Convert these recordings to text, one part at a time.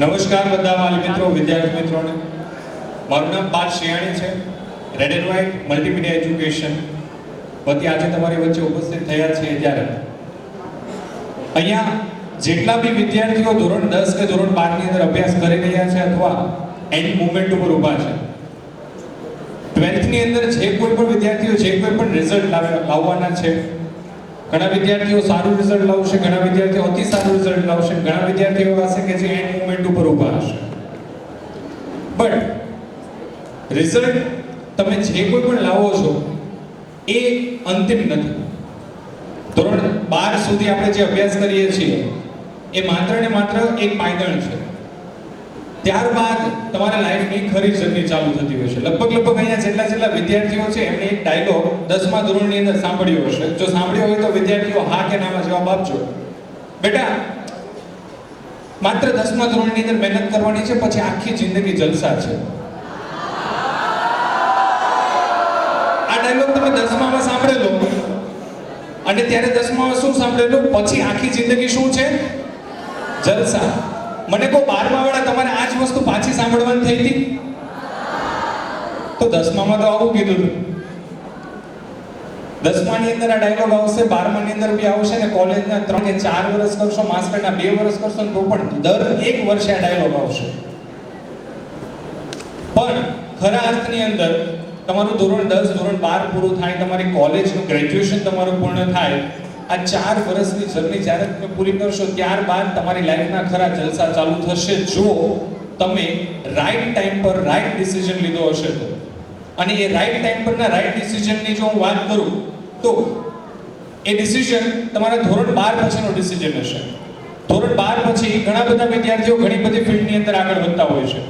નમસ્કાર બધા વાલી મિત્રો, વિદ્યાર્થી મિત્રોને. મારું નામ પાર્થ શિયાણી છે. Red and white multimedia education વતી આજે તમારી વચ્ચે ઉપસ્થિત થયા છે ત્યારે. અહીંયા જેટલા બી વિદ્યાર્થીઓ ધોરણ દસ કે ધોરણ બારની અંદર અભ્યાસ કરી રહ્યા છે અથવા એની મુવમેન્ટ ઉપર ઊભા છે. ટ્વેલ્થની અંદર જે કોઈ પણ વિદ્યાર્થીઓ, જે કોઈ પણ રિઝલ્ટ લાવવાના છે ઘણા વિદ્યાર્થીઓ સારું રિઝલ્ટ લાવશે, ઘણા વિદ્યાર્થીઓ અતિ સારું રિઝલ્ટ લાવશે, ઘણા વિદ્યાર્થીઓ એવા હશે કે જે એન્ડ મુવમેન્ટ ઉપર ઊભા હશે. બટ રિઝલ્ટ તમે જે કોઈ પણ લાવો છો, એ અંતિમ નથી. ધોરણ બાર સુધી આપણે જે અભ્યાસ કરીએ છીએ, એ માત્ર ને માત્ર એક પાયદળ છે. ત્યારબાદ તમારા લાઈફની ખરી જર્ની ચાલુ થતી હોય છે. લગભગ લગભગ અહીંયા જેટલા જેટલા વિદ્યાર્થીઓ છે એમને એક ડાયલોગ દસમા ધોરણની અંદર સાંભળ્યો હશે. જો સાંભળ્યો હોય તો વિદ્યાર્થીઓ હા કે નામાં જવાબ આપજો. બેટા, માત્ર દસમા ધોરણની અંદર મહેનત કરવાની છે, પછી આખી જિંદગી જલસા છે. આ ડાયલોગ તમે દસમામાં સાંભળેલો? અને ત્યારે દસમામાં શું સાંભળેલું? પછી આખી જિંદગી શું છે? જલસા. મને કહો બારમા વાળા તમારે આ જ વસ્તુ પાછી સાંભળવાની થઈ હતી? તો દસમામાં તો આવું કીધું હતું દસમાની અંદર આ ડાયલોગ આવશે, બારમાની અંદર બી આવશે ને કોલેજના ત્રણ કે ચાર વર્ષ કરશો, માસ્ટરના બે વર્ષ કરશો તો પણ દર એક વર્ષે આ ડાયલોગ આવશે. પણ ખરા અર્થની અંદર તમારું ધોરણ દસ, ધોરણ બાર પૂરું થાય, તમારી કોલેજનું ગ્રેજ્યુએશન તમારું પૂર્ણ થાય આ ચાર વર્ષની જર્ની જ્યારે તમે પૂરી કરશો ત્યારબાદ તમારી લાઈફના ખરા જલસા ચાલુ થશે. જો તમે રાઈટ ટાઈમ પર રાઈટ ડિસિઝન લીધો હશે તો. અને એ રાઈટ ટાઈમ પરના રાઈટ ડિસિઝનની જો હું વાત કરું, તો એ ડિસિઝન તમારા ધોરણ બાર પછીનો ડિસિઝન હશે. ધોરણ બાર પછી ઘણા બધા વિદ્યાર્થીઓ ઘણી બધી ફિલ્ડની અંદર આગળ વધતા હોય છે.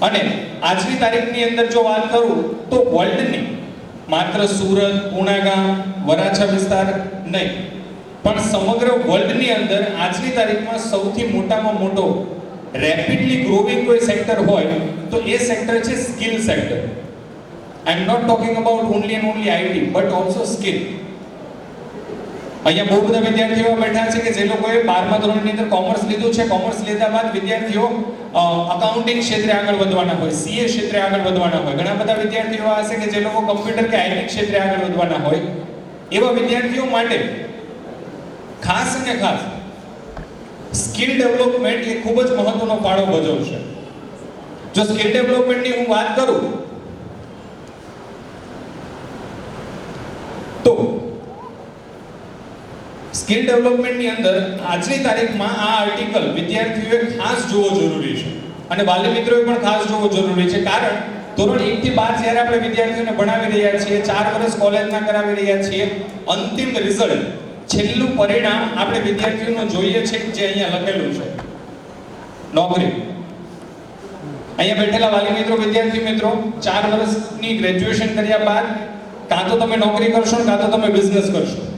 અને આજની તારીખની અંદર જો વાત કરું, તો વર્લ્ડની માત્ર સુરત પુણાગામ વરાછા વિસ્તાર નહીં. પણ સમગ્ર વર્લ્ડની અંદર આજની તારીખમાં સૌથી મોટામાં મોટો રેપિડલી ગ્રોવિંગ કોઈ સેક્ટર હોય તો એ સેક્ટર છે skill sector I am not talking about only and only IT but also skill અહીંયા બહુ બધા વિદ્યાર્થીઓ બેઠા છે કે જે લોકોએ બારમા ધોરણની અંદર કોમર્સ લીધું છે. કોમર્સ લીધા બાદ વિદ્યાર્થીઓ અકાઉન્ટિંગ ક્ષેત્રે આગળ વધવાના હોય સીએ ક્ષેત્રે આગળ વધવાના હોય. ઘણા બધા વિદ્યાર્થીઓ હશે કે જે લોકો કમ્પ્યુટર કે આઈટી ક્ષેત્રે આગળ વધવાના હોય. એવા વિદ્યાર્થીઓ માટે ખાસ અને ખાસ સ્કિલ ડેવલપમેન્ટ એ ખૂબ જ મહત્વનો ફાળો ભજવશે. જો સ્કિલ ડેવલપમેન્ટની હું વાત કરું તો સ્કિલ ડેવલપમેન્ટની અંદર આજની તારીખમાં આ આર્ટિકલ વિદ્યાર્થીઓએ ખાસ જોવો જરૂરી છે. અને બાલ્ય મિત્રોએ પણ ખાસ જોવો જરૂરી છે. કારણ ધોરણ એક થી બાર જ્યારે આપણે વિદ્યાર્થીઓને ભણાવી રહ્યા છીએ, ચાર વર્ષ કોલેજના કરાવી રહ્યા છીએ, અંતિમ રિઝલ્ટ છેલ્લું પરિણામ આપણે વિદ્યાર્થીઓનું જોઈએ છે જે અહીંયા લખેલું છે. નોકરી. અહીંયા બેઠેલા વાલી મિત્રો, વિદ્યાર્થી મિત્રો, ચાર વર્ષની ગ્રેજ્યુએશન કર્યા બાદ કાં તો તમે નોકરી કરશો કાં તો તમે બિઝનેસ કરશો.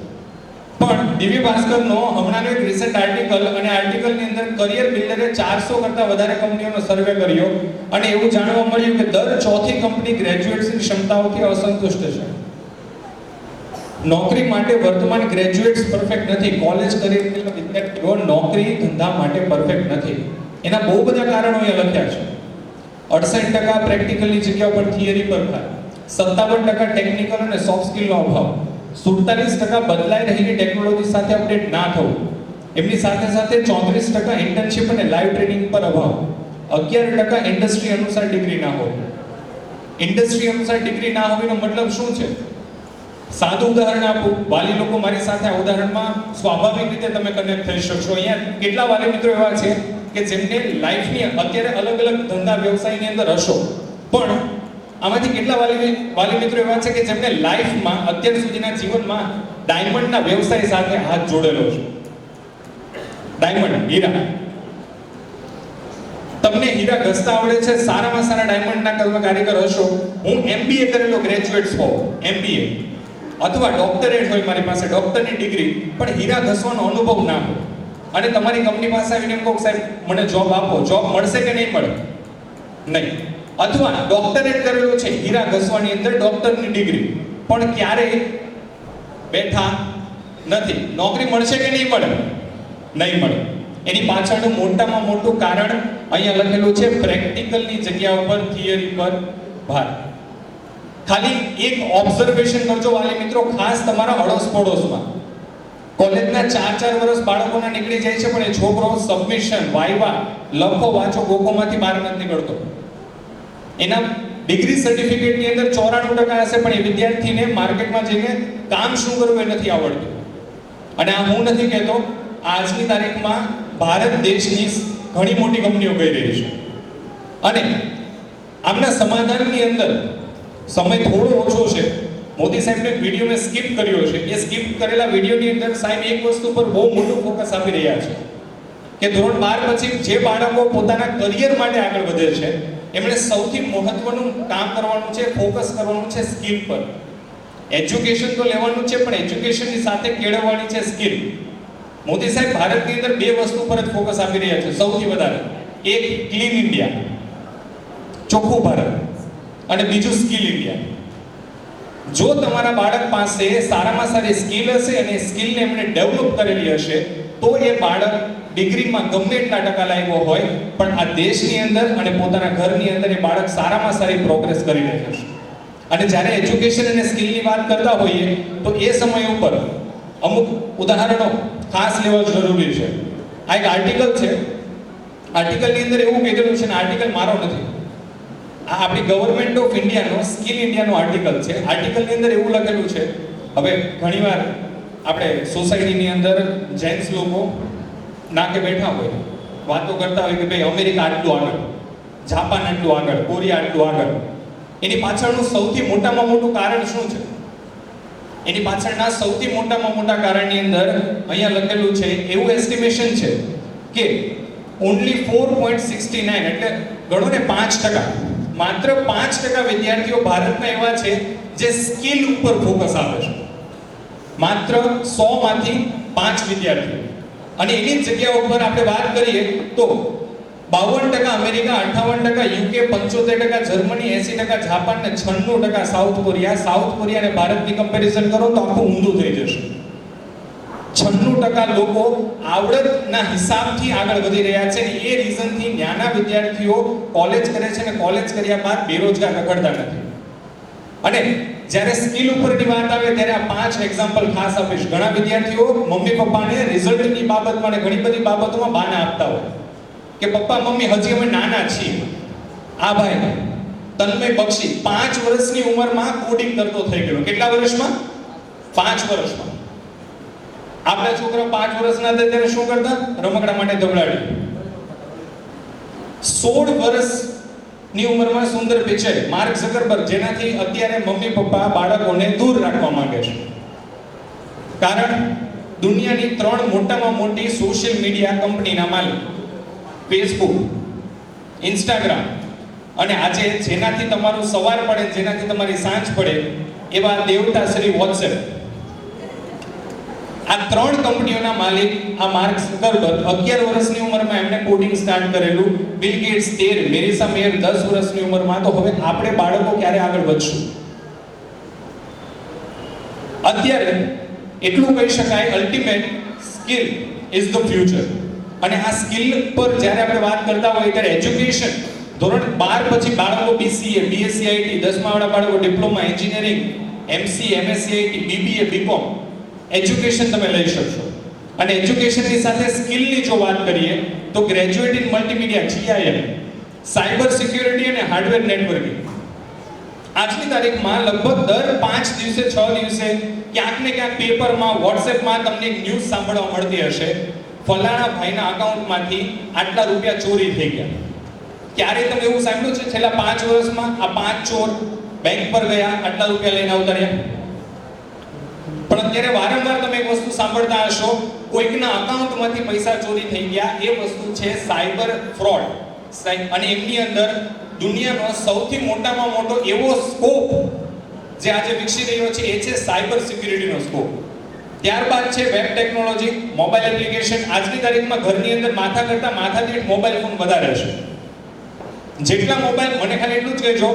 પણ ડીવી ભાસ્કરનો હમણાંનો એક રિસેન્ટ આર્ટિકલ અને આર્ટિકલની અંદર કરિયર બિલ્ડરે ચારસો કરતા વધારે કંપનીઓનો સર્વે કર્યો અને એવું જાણવા મળ્યું કે દર ચોથી કંપની ગ્રેજ્યુએટ્સની ક્ષમતાઓથી અસંતુષ્ટ છે. નોકરી માટે વર્તમાન ગ્રેજ્યુએટ્સ પરફેક્ટ નથી. કોલેજ કરી રહેલા વિદ્યાર્થીઓ નોકરી ધંધા માટે પરફેક્ટ નથી. એના બહુ બધા કારણો એ લખ્યા છે. અડસઠ ટકા પ્રેક્ટિકલની જગ્યા પર થિયરી પર થાય. સત્તાવન ટકા ટેકનિકલ અને સોફ્ટ સ્કિલનો અભાવ. સુડતાલીસ ટકા બદલાઈ રહેલી ટેકનોલોજી સાથે અપડેટ ના થવું. એમની સાથે સાથે ચોત્રીસ ટકા ઇન્ટર્નશિપ અને લાઈવ ટ્રેનિંગ પર અભાવ. અગિયાર ટકા ઇન્ડસ્ટ્રી અનુસાર ડિગ્રી ના હોય ઇન્ડસ્ટ્રી અનુસાર ડિગ્રી ના હોવીનો મતલબ શું છે? સાદું ઉદાહરણ આપું. વાલી લોકો મારી સાથે આ ઉદાહરણમાં સ્વાભાવિક રીતે તમે કનેક્ટ થઈ શકશો. અહીંયા કેટલા વાલી મિત્રો એવા છે કે જેમને લાઈફની અત્યારે અલગ અલગ ધંધા વ્યવસાયની અંદર હશો. પણ આમાંથી કેટલા વાલી વાલી મિત્રો એવા છે કે જેમને લાઈફમાં અત્યાર સુધીના જીવનમાં ડાયમંડના વ્યવસાય સાથે હાથ જોડેલો છે. ડાયમંડ હીરા. તમને હીરા ઘસતા આવડે છે? સારામાં સારા ડાયમંડના કર્મ કારીગર હશો. હું એમબીએ કરેલો ગ્રેજ્યુએટ્સ હોઉં. એમબીએ અથવા ડોક્ટરેટ હોય મારી પાસે ડોક્ટરની ડિગ્રી પણ હીરા ઘસવાનો અનુભવ ના હોય. અને તમારી કંપની પાસે આવીને કહો સાહેબ, મને જોબ આપો. જોબ મળશે કે નહીં મળે? નહીં. અથવા ડોક્ટરેટ કરેલો છે હીરા ઘસવાની અંદર ડોક્ટરની ડિગ્રી. પણ ક્યારેય બેઠા નથી. નોકરી મળશે કે નહીં મળે? નહીં મળે. એની પાછળનું મોટામાં મોટું કારણ અહીંયા લખેલું છે, પ્રેક્ટિકલની જગ્યા ઉપર થિયરી પર ભાર. ખાલી એક ઓબ્ઝર્વેશન કરજો વાલી મિત્રો, ખાસ તમારા અડોસ પડોશમાં. કોલેજના ચાર ચાર વર્ષ બાળકોના નીકળી જાય છે, પણ એ છોકરો સબમિશન વાયવા, લખો, વાંચો, ગોખોમાંથી બહાર નથી નીકળતો. એના ડિગ્રી સર્ટિફિકેટની અંદર ચોરાણું ટકા હશે, પણ એ વિદ્યાર્થીને માર્કેટમાં જઈને કામ શું કરવું એ નથી આવડતું. અને આ હું નથી કહેતો, આજની તારીખમાં ભારત દેશની ઘણી મોટી કંપનીઓ કહી રહી છે. અને આમના સમાધાનની અંદર સમય થોડો ઓછો છે. મોદી સાહેબને વીડિયો મેં સ્કીપ કર્યો છે. એ સ્કીપ કરેલા વિડીયોની અંદર સાહેબ એક વસ્તુ પર બહુ મોટું ફોકસ આપી રહ્યા છે કે ધોરણ બાર પછી જે બાળકો પોતાના કરિયર માટે આગળ વધે છે એમણે સૌથી મહત્વનું કામ કરવાનું છે ફોકસ કરવાનું છે સ્કિલ પર. એજ્યુકેશન તો લેવાનું છે, પણ એજ્યુકેશનની સાથે કેળવવાની છે સ્કિલ મોદી સાહેબ ભારતની અંદર બે વસ્તુ પર જ ફોકસ આપી રહ્યા છે, સૌથી વધારે. એક ક્લીન ઇન્ડિયા ચોખ્ખું ભારત. અને બીજું સ્કિલ ઇન્ડિયા જો તમારા બાળક પાસે સારામાં સારી સ્કિલ હશે અને સ્કિલને એમણે ડેવલપ કરેલી હશે, તો એ બાળક ડિગ્રીમાં ગમે એટલા ટકા લાવ્યો હોય, પણ આ દેશની અંદર અને પોતાના ઘરની અંદર એ બાળક સારામાં સારી પ્રોગ્રેસ કરી રહ્યો છે. અને જ્યારે એજ્યુકેશન અને સ્કિલની વાત કરતા હોઈએ, તો એ સમય ઉપર અમુક ઉદાહરણો ખાસ લેવા જરૂરી છે. આ એક આર્ટિકલ છે. આર્ટિકલની અંદર એવું કહેલું છે ને આર્ટિકલ મારો નથી. આ આપણી ગવર્મેન્ટ ઓફ ઇન્ડિયાનો સ્કિલ ઇન્ડિયાનો આર્ટિકલ છે. આર્ટિકલની અંદર એવું લખેલું છે. હવે ઘણીવાર આપણે સોસાયટીની અંદર જેન્ટ્સ લોકો નાકે બેઠા હોય. વાતો કરતા હોય કે ભાઈ અમેરિકા આટલું આગળ, જાપાન આટલું આગળ, કોરિયા આટલું આગળ. એની પાછળનું સૌથી મોટામાં મોટું કારણ શું છે? એની પાછળના સૌથી મોટામાં મોટા કારણની અંદર અહીંયા લખેલું છે, એવું એસ્ટિમેશન છે કે only four point sixty nine એટલે ગણો ને પાંચ ટકા. માત્ર પાંચ ટકા વિદ્યાર્થીઓ ભારતના એવા છે જે સ્કિલ ઉપર ફોકસ આપે છે. માત્ર સો માંથી પાંચ વિદ્યાર્થીઓ. અને એની જગ્યા ઉપર આપણે વાત કરીએ તો બાવન ટકા અમેરિકા, અઠાવન ટકા યુકે, પંચોતેર ટકા જર્મની, એસી ટકા જાપાન ને છન્નું ટકા સાઉથ કોરિયા. સાઉથ કોરિયા અને ભારતની કમ્પેરિઝન કરો તો આખું ઊંધું થઈ જશે. છન્નું ટકા લોકો આવડતના હિસાબથી આગળ વધી રહ્યા છે એ રીઝનથી નાના વિદ્યાર્થીઓ કોલેજ કરે છે અને કોલેજ કર્યા બાદ બેરોજગાર રખડતા નથી. અને જ્યારે સ્કિલ ઉપરની વાત આવે ત્યારે આ પાંચ એક્ઝામ્પલ ખાસ આપીશ. ઘણા વિદ્યાર્થીઓ મમ્મી પપ્પાને રિઝલ્ટની બાબતમાં અને ઘણી બધી બાબતોમાં બાના આપતા હોય. કે પપ્પા, મમ્મી, હજી અમે નાના છીએ. આ ભાઈ, તન્મય બક્ષી પાંચ વર્ષની ઉંમરમાં કોડિંગ કરતો થઈ ગયો. કેટલા વર્ષમાં? પાંચ વર્ષમાં. આપણા છોકરા પાંચ વર્ષના હતા ત્યારે શું કરતા? રમકડા માટે દોડાડી સોળ વર્ષની ઉંમરમાં સુંદર પિક્ચર. માર્ક ઝકરબર્ગ, જેનાથી અત્યારે મમ્મી, પપ્પા, બાળકોને દૂર રાખવા માંગે છે. કારણ દુનિયાની ત્રણ મોટામાં મોટી સોશિયલ મીડિયા કંપનીના માલિક ફેસબુક ઇન્સ્ટાગ્રામ અને આજે જેનાથી તમારું સવાર પડે, જેનાથી તમારી સાંજ પડે, એવા દેવતા શ્રી વોટ્સએપ આ ત્રણ કંપનીઓના માલિક આ માર્ક ઝકરબર્ગ અગિયાર વર્ષની ઉંમરમાં એમણે કોડિંગ સ્ટાર્ટ કરેલું. બિલ ગેટ્સ તેર, મેરિસા મેયર દસ વર્ષની ઉંમરમાં. તો હવે આપણે બાળકો ક્યારે આગળ વધશું? અત્યારે એટલું કહી શકાય ultimate skill is the future અને આ સ્કિલ પર જ્યારે આપણે વાત કરતા હોઈએ ત્યારે એજ્યુકેશન ધોરણ બાર પછી બાળકો બીસીએ બીએસસી આઈટી દસમાવાળા બાળકો diploma engineering MC MSc BBA BCom education તમે લઈ શકશો. અને એજ્યુકેશનની સાથે સ્કિલની જો વાત કરીએ, તો graduate in multimedia GIM cyber security અને હાર્ડવેર નેટવર્કિંગ આજની તારીખમાં લગભગ દર પાંચ દિવસે, છ દિવસે ક્યાંક ને ક્યાંક પેપરમાં વોટ્સએપમાં તમને ન્યૂઝ સાંભળવા મળતી હશે. ફલાણા ભાઈના અકાઉન્ટમાંથી આટલા રૂપિયા ચોરી થઈ ગયા. ક્યારે તમે એવું સાંભળ્યું છે? છેલ્લા પાંચ વર્ષમાં આ પાંચ ચોર બેંક પર ગયા, આટલા રૂપિયા લઈને આવતા રહ્યા? પણ અત્યારે વારંવાર તમે એક વસ્તુ સાંભળતા હશો, કોઈકના અકાઉન્ટમાંથી પૈસા ચોરી થઈ ગયા, એ વસ્તુ છે સાયબર ફ્રોડ. અને એમની અંદર દુનિયાનો સૌથી મોટામાં મોટો એવો સ્કોપ જે આજે વિકસી રહ્યો છે, એ છે સાયબર સિક્યુરિટીનો સ્કોપ. ત્યારબાદ છે વેબ ટેકનોલોજી, મોબાઈલ એપ્લિકેશન. આજની તારીખમાં ઘરની અંદર માથા કરતા માથા દીઠ મોબાઈલ ફોન વધારે છે જેટલા મોબાઈલ, મને ખાલી એટલું જ કહેજો,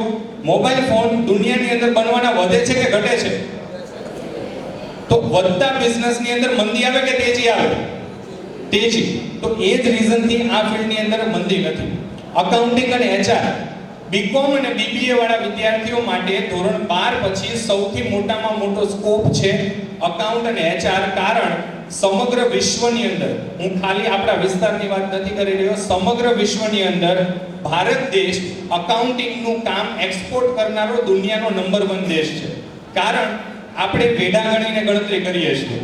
મોબાઈલ ફોન દુનિયાની અંદર બનવાના વધે છે કે ઘટે છે? તો વધતા બિઝનેસની અંદર મંદી આવે કે તેજી આવે? તેજી. તો એ જ રીઝનથી આ ફિલ્ડની અંદર મંદી નથી. અકાઉન્ટિંગ અને એચઆર બીકોમ અને બીબીએ વાળા વિદ્યાર્થીઓ માટે ધોરણ 12 પછી સૌથી મોટામાં મોટો સ્કોપ છે અકાઉન્ટ અને એચઆર કારણ સમગ્ર વિશ્વની અંદર, હું ખાલી આપણા વિસ્તારની વાત નથી કરી રહ્યો, સમગ્ર વિશ્વની અંદર ભારત દેશ અકાઉન્ટિંગનું કામ એક્સપોર્ટ કરનારો દુનિયાનો નંબર વન દેશ છે. કારણ આપણે ભેડા ગણીને ગણતરી કરીએ છીએ.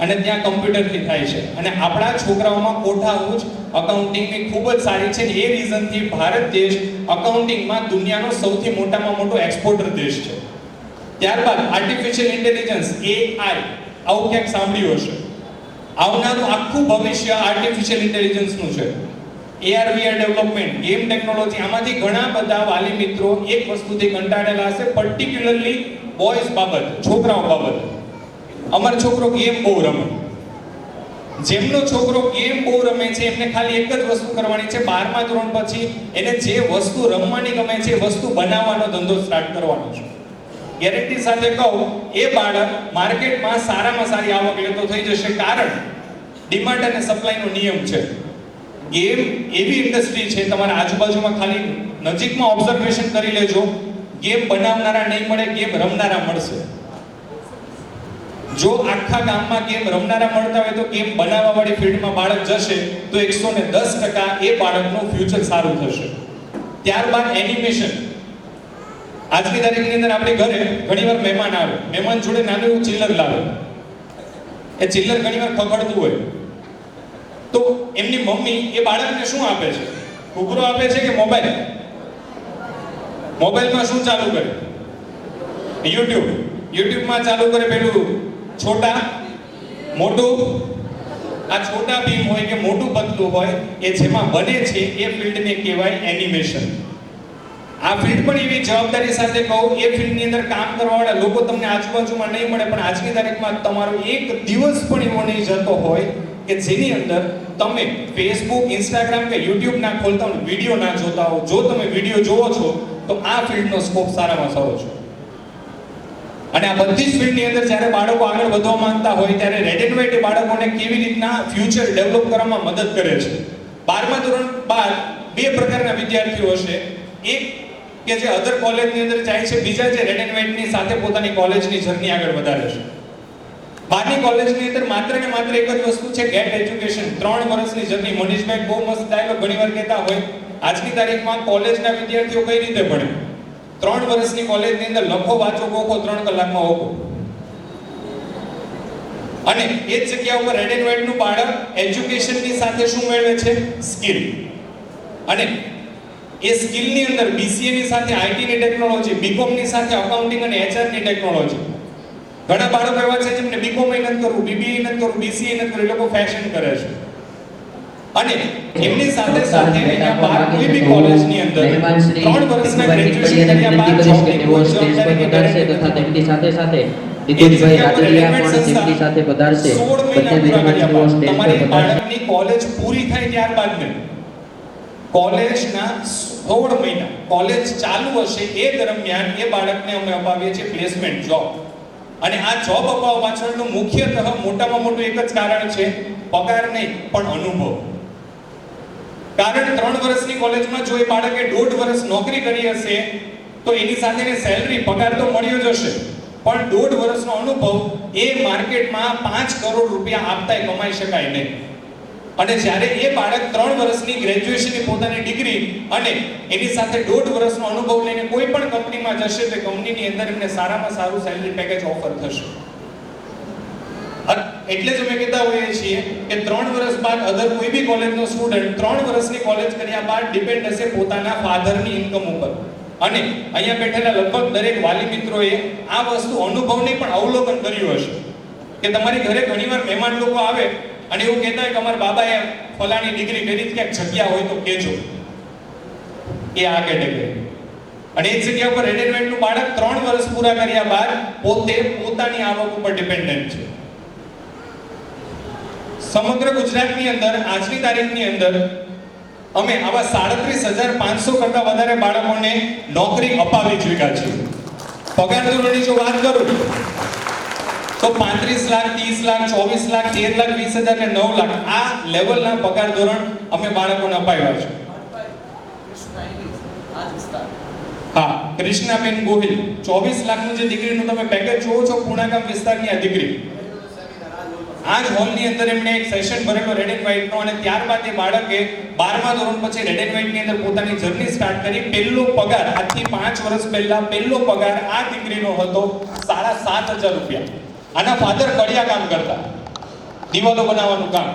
અને ત્યાં કમ્પ્યુટરથી થાય છે. અને આપણા છોકરાઓમાં કોઠા ઉચ્ચ અકાઉન્ટિંગની ખૂબ જ સારી છે. એ રીઝનથી ભારત દેશ અકાઉન્ટિંગમાં દુનિયાનો સૌથી મોટામાં મોટો એક્સપોર્ટર દેશ છે. ત્યારબાદ આર્ટિફિશિયલ ઇન્ટેલિજન્સ એઆઈ આવું ક્યાંક સાંભળ્યું હશે. આવનારું આખું ભવિષ્ય આર્ટિફિશિયલ ઇન્ટેલિજન્સનું છે. AR VR development game technology આમાંથી ઘણા બધા વાલી મિત્રો એક વસ્તુથી કંટાળેલા હશે પર્ટિક્યુલરલી બોયઝ બાબત, છોકરાઓ બાબત. અમારો છોકરો ગેમ બહુ રમે. જેમનો છોકરો ગેમ બહુ રમે છે, એમને ખાલી એક જ વસ્તુ કરવાની છે, બારમા ધોરણ પછી એને જે વસ્તુ રમવાની ગમે છે વસ્તુ બનાવવાનો ધંધો સ્ટાર્ટ કરવાનો છે. ગેરંટી સાથે કહું, એ બાળક માર્કેટમાં સારામાં સારી આવક લેતો થઈ જશે કારણ ડિમાન્ડ અને સપ્લાયનો નિયમ છે. ગેમ એવી ઇન્ડસ્ટ્રી છે, તમારા આજુબાજુમાં ખાલી નજીકમાં ઓબ્ઝર્વેશન કરી લેજો. ગેમ બનાવનારા નહીં મળે, ગેમ રમનારા મળશે. જો આખા ગામમાં ગેમ રમનારા મળતા હોય તો ગેમ બનાવવા વાળી ફિલ્ડમાં બાળક જશે તો એકસો ને દસ ટકા એ બાળકનું ફ્યુચર સારું થશે. ત્યારબાદ એનિમેશન આજની તારીખની અંદર આપણે ઘરે ઘણીવાર મહેમાન આવે. મહેમાન જોડે નાનું એવું ચિલ્લર લાવે. એ ચિલ્લર ઘણીવાર ખખડતું હોય. તો એમની મમ્મી એ બાળકને શું આપે છે? કુકરો આપે છે કે મોબાઈલ મોબાઈલમાં શું ચાલુ કરે? યુટ્યુબ યુટ્યુબમાં ચાલુ કરે પેલું છોટા, મોટું. આ છોટા ભીમ હોય કે મોટું પતલું હોય, એ જેમાં બને છે એ ફિલ્ડને કહેવાય એનિમેશન આ ફિલ્ડ પણ એવી જવાબદારી સાથે કહું, એ ફિલ્ડની અંદર કામ કરવાવાળા લોકો તમને આજુબાજુમાં નહીં મળે, પણ આજની તારીખમાં તમારો એક દિવસ પણ એવો નહીં જતો હોય કે જેની અંદર તમે ફેસબુક ઇન્સ્ટાગ્રામ કે યુટ્યુબ ના ખોલતા વીડિયો ના જોતા હો. જો તમે વીડિયો જોવો છો તો આ ફિલ્ડનો સ્કોપ સારામાં સારો છે. અને આ બધી જ ફિલ્ડની અંદર જ્યારે બાળકો આગળ વધવા માંગતા હોય, ત્યારે રેડ એન્ડ વ્હાઇટ બાળકોને કેવી રીતના ફ્યુચર ડેવલપ કરવામાં મદદ કરે છે. બારમા ધોરણ બાદ બે પ્રકારના વિદ્યાર્થીઓ હશે. એક કે જે અધર કોલેજની અંદર જાય છે, બીજા જે રેડ એન્ડ વ્હાઇટની સાથે પોતાની કોલેજની જર્ની આગળ વધારે છે. બારની કોલેજની અંદર માત્ર ને માત્ર એક જ વસ્તુ છે ગેટ એજ્યુકેશન ત્રણ વર્ષની જર્ની મનીષભાઈ બહુ મસ્ત ડાયલોગ ઘણીવાર કહેતા હોય આજની તારીખમાં કોલેજના વિદ્યાર્થીઓ કઈ રીતે ભણે? ત્રણ વર્ષની કોલેજની અંદર લખો, વાંચો કોકો ત્રણ કલાકમાં ઓકો અને એ જ જગ્યા ઉપર રેડ એન્ડ વ્હાઇટનું બાળક એજ્યુકેશનની સાથે શું મેળવે છે? સ્કિલ. અને એ સ્કિલની અંદર બીસીએ ની સાથે આઈટી ની ટેકનોલોજી બીકોમની સાથે અકાઉન્ટિંગ અને એચઆરની ટેકનોલોજી. ઘણા બાળકો એવા છે જેમને બીકોમ નથી કરવું બીબીએ નથી કરવું બીસીએ નથી કરવું, એ લોકો ફેશન કરે છે. અને એમની સાથે સાથે અહીંયા બાર કોઈ બી કોલેજની અંદર ત્રણ વર્ષના ગ્રેજ્યુએશન કર્યા બાદ જવાબદારી પધારશે તથા તેમની સાથે સાથે એ વિપુલભાઈ રાદડિયા પણ તેમની સાથે પધારશે. 16 બંને મહિના પૂરા મહેમાન કર્યા શ્રીઓ બાદ. સ્ટેજ પર પધારશે. કોલેજ પૂરી થાય ત્યારબાદ ને કોલેજના 16 મહિના કોલેજ ચાલુ હશે એ દરમિયાન એ બાળકને અમે અપાવીએ છીએ પ્લેસમેન્ટ જોબ અને આ જોબ અપાવવા પાછળનું મુખ્યતઃ મોટામાં મોટું એક જ કારણ છે પગાર નહીં પણ અનુભવ. કારણ ત્રણ વર્ષની કોલેજમાં જો એ બાળકે દોઢ વર્ષ નોકરી કરી હશે, તો એની સાથે સેલરી પગાર તો મળ્યો જ હશે. પણ દોઢ વર્ષનો અનુભવ એ માર્કેટમાં પાંચ કરોડ રૂપિયા આપતા કમાઈ શકાય નહીં. અને જ્યારે એ બાળક ત્રણ વર્ષની ગ્રેજ્યુએશનની પોતાની ડિગ્રી અને એની સાથે દોઢ વર્ષનો અનુભવ લઈને કોઈ પણ કંપનીમાં જશે, તો કંપનીની અંદર એમને સારામાં સારું સેલરી પેકેજ ઓફર થશે. એટલે જ અમે કહેતા હોઈએ છીએ કે ત્રણ વર્ષ બાદ અધર કોઈ બી કોલેજનો સ્ટુડન્ટ ત્રણ વર્ષની કોલેજ કર્યા બાદ ડિપેન્ડ હશે પોતાના ફાધરની ઇન્કમ ઉપર. અને અહીંયા બેઠેલા લગભગ દરેક વાલી મિત્રોએ આ વસ્તુ અનુભવને પણ અવલોકન કર્યું હશે. કે તમારી ઘરે ઘણીવાર મહેમાન લોકો આવે અને એવું કહેતા હોય કે અમારા બાબાએ ફલાણી ડિગ્રી કરી ક્યાંક જગ્યા હોય તો કહેજો. એ આ કેટેગરી. અને એ જગ્યા ઉપર રેડિમેન્ટનું બાળક ત્રણ વર્ષ પૂરા કર્યા બાદ પોતે પોતાની આવક ઉપર ડિપેન્ડન્ટ છે. સમગ્ર ગુજરાતની અંદર, આજની તારીખની અંદર, અમે આવા સાડત્રીસ હજાર પાંચસો કરતા વધારે બાળકોને નોકરી અપાવી ચૂક્યા છીએ. પગાર ધોરણની જો વાત કરું, તો પાંત્રીસ લાખ, ત્રીસ લાખ, ચોવીસ લાખ, તેર લાખ, વીસ હજાર ને નવ લાખ, આ લેવલના પગાર ધોરણ અમે બાળકોને અપાવ્યા છે. હા, કૃષ્ણાબેન ગોહિલ, ચોવીસ લાખનું જે દીકરીનું તમે પેકેજ જોવો છો પૂર્ણાગામ વિસ્તારની આ દીકરી આ જ હોલની અંદર એમણે એક સેશન ભરેલો રેડ એન્ડ વ્હાઇટનો અને ત્યારબાદ એ બાળકે બારમા ધોરણ પછી રેડ એન્ડ વ્હાઇટની અંદર પોતાની જર્ની સ્ટાર્ટ કરી. પહેલો પગાર, આજથી પાંચ વર્ષ પહેલા પહેલો પગાર આ દીકરીનો હતો સાડા સાત હજાર રૂપિયા. આના ફાધર કડિયા કામ કરતા. દિવાલો બનાવવાનું કામ.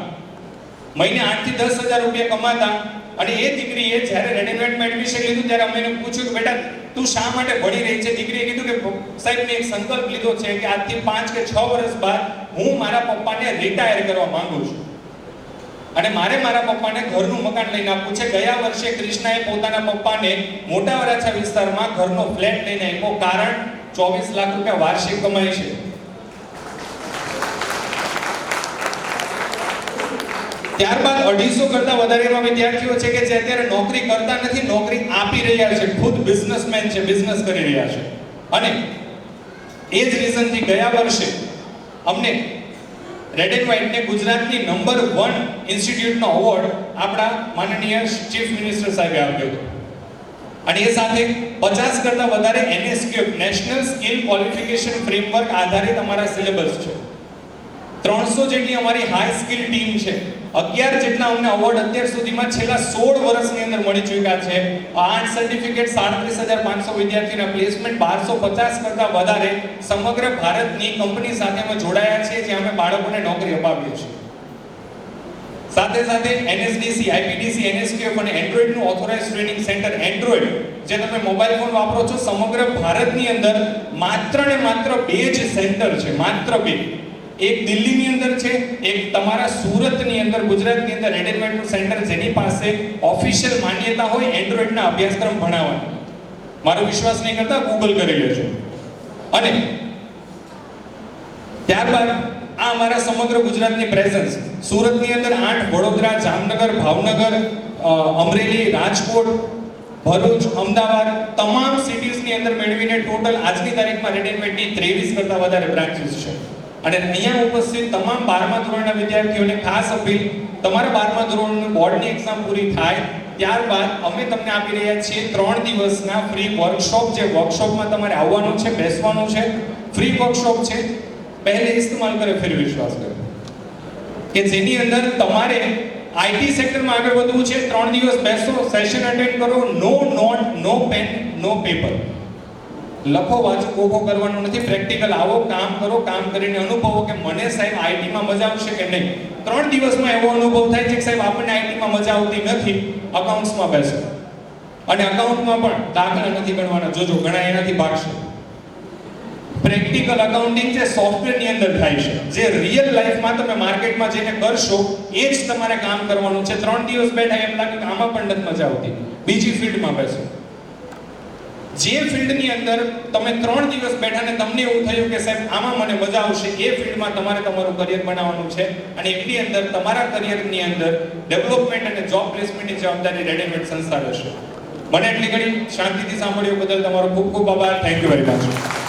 મહિને આઠથી દસ હજાર રૂપિયા કમાતા અને એ દીકરીએ જ્યારે રેડીમેડ એડમિશન લીધું, ત્યારે અમે એને પૂછ્યું કે બેટા તું શા માટે ભણી રહી છે? દીકરીએ કીધું કે, સાહેબ, મેં એક સંકલ્પ લીધો છે કે આજથી પાંચ કે છ વર્ષ બાદ હું મારા પપ્પાને રિટાયર કરવા માંગુ છું. અને મારે મારા પપ્પાને ઘરનું મકાન લઈને આપવું છે. ગયા વર્ષે કૃષ્ણાએ પોતાના પપ્પાને મોટા વરાછા વિસ્તારમાં ઘરનો ફ્લેટ લઈને આપ્યો. કારણ ચોવીસ લાખ રૂપિયા વાર્ષિક કમાય છે. ત્યારબાદ અઢીસો કરતા વધારે એવા વિદ્યાર્થીઓ છે કે જે અત્યારે નોકરી કરતા નથી, નોકરી આપી રહ્યા છે, ખુદ બિઝનેસમેન છે બિઝનેસ કરી રહ્યા છે. અને એ જ રીઝનથી ગયા વર્ષે અમને રેડ એન્ડ વ્હાઇટને ગુજરાતની નંબર વન ઇન્સ્ટિટ્યૂટનો એવોર્ડ આપણા માનનીય ચીફ મિનિસ્ટર સાહેબે આપ્યો હતો. અને એ સાથે પચાસ કરતા વધારે NSQ national skill qualification framework આધારિત અમારા સિલેબસ છે. ત્રણસો જેટલી અમારી હાઈ સ્કિલ ટીમ છે. અગિયાર જેટલા અમને અવોર્ડ અત્યાર સુધીમાં છેલ્લા સોળ વર્ષની અંદર મળી ચૂક્યા છે. આઠ સર્ટિફિકેટ સાડત્રીસ હજાર પાંચસો વિદ્યાર્થીના પ્લેસમેન્ટ બારસો પચાસ કરતા વધારે સમગ્ર ભારતની કંપની સાથે અમે જોડાયા છીએ જ્યાં અમે બાળકોને નોકરી અપાવીએ છીએ. સાથે સાથે એનએસડીસી, આઈપીડીસી, એનએસક્યુએફ અને એન્ડ્રોઈડનું ઓથોરાઇઝ ટ્રેનિંગ સેન્ટર એન્ડ્રોઈડ જે તમે મોબાઈલ ફોન વાપરો છો, સમગ્ર ભારતની અંદર માત્ર ને માત્ર બે જ સેન્ટર છે, માત્ર બે. એક દિલ્હીની અંદર છે, એક તમારા સુરતની અંદર, ગુજરાતની અંદર રેડિમેડનું સેન્ટર જેની પાસે ઓફિશિયલ માન્યતા હોય એન્ડ્રોઈડના અભ્યાસક્રમ ભણાવવાનો. મારો વિશ્વાસ નહીં કરતા ગૂગલ કરી લેજો. અને ત્યારબાદ આ અમારા સમગ્ર ગુજરાતની પ્રેઝન્સ સુરતની અંદર આઠ વડોદરા, જામનગર, ભાવનગર અમરેલી, રાજકોટ, ભરૂચ, અમદાવાદ તમામ સિટીઝની અંદર મેળવીને ટોટલ આજની તારીખમાં રેડ એન્ડ ત્રેવીસ કરતાં વધારે બ્રાન્ચીસ છે. અને અહીંયા ઉપસ્થિત તમામ બારમા ધોરણના વિદ્યાર્થીઓને ખાસ અપીલ, તમારા બારમા ધોરણની બોર્ડની એક્ઝામ પૂરી થાય, ત્યારબાદ અમે તમને આપી રહ્યા છીએ ત્રણ દિવસના ફ્રી વર્કશોપ જે વર્કશોપમાં તમારે આવવાનું છે, બેસવાનું છે. ફ્રી વર્કશોપ છે. પહેલે ઇસ્તેમાલ કરે, ફિર વિશ્વાસ કરે. કે જેની અંદર તમારે આઈટી સેક્ટરમાં આગળ વધવું છે, ત્રણ દિવસ બેસો સેશન અટેન્ડ કરો, no note, no pen no paper લખો, વાંચો કોકો કરવાનું નથી. પ્રેક્ટિકલ આવો, કામ કરો, કામ કરીને અનુભવો કે મને સાહેબ આઈટીમાં મજા આવશે કે નહીં? ત્રણ દિવસમાં એવો અનુભવ થાય છે કે સાહેબ આપણને આઈટીમાં મજા આવતી નથી. અકાઉન્ટ્સમાં બેસો. અને અકાઉન્ટમાં પણ દાખલા નથી ગણવાના. જોજો, ઘણા એનાથી ભાગશે. પ્રેક્ટિકલ અકાઉન્ટિંગ જે સોફ્ટવેરની અંદર થાય છે. જે રિયલ લાઈફમાં તમે માર્કેટમાં જઈને કરશો, એ જ તમારે કામ કરવાનું છે. ત્રણ દિવસ બેઠા એમ લાગે કે આમાં પણ નથી મજા આવતી. બીજી ફિલ્ડમાં બેસો. જે ફિલ્ડની અંદર તમે ત્રણ દિવસ બેઠા ને તમને એવું થયું કે સાહેબ, આમાં મને મજા આવશે, એ ફિલ્ડમાં તમારે તમારું કરિયર બનાવવાનું છે અને એની અંદર તમારા કરિયરની અંદર ડેવલપમેન્ટ અને જોબ પ્લેસમેન્ટની જવાબદારી રેડીમેડ સંસ્થા રહેશે. મને એટલી ઘણી શાંતિથી સાંભળ્યું બદલ તમારો ખૂબ ખૂબ આભાર. Thank you very much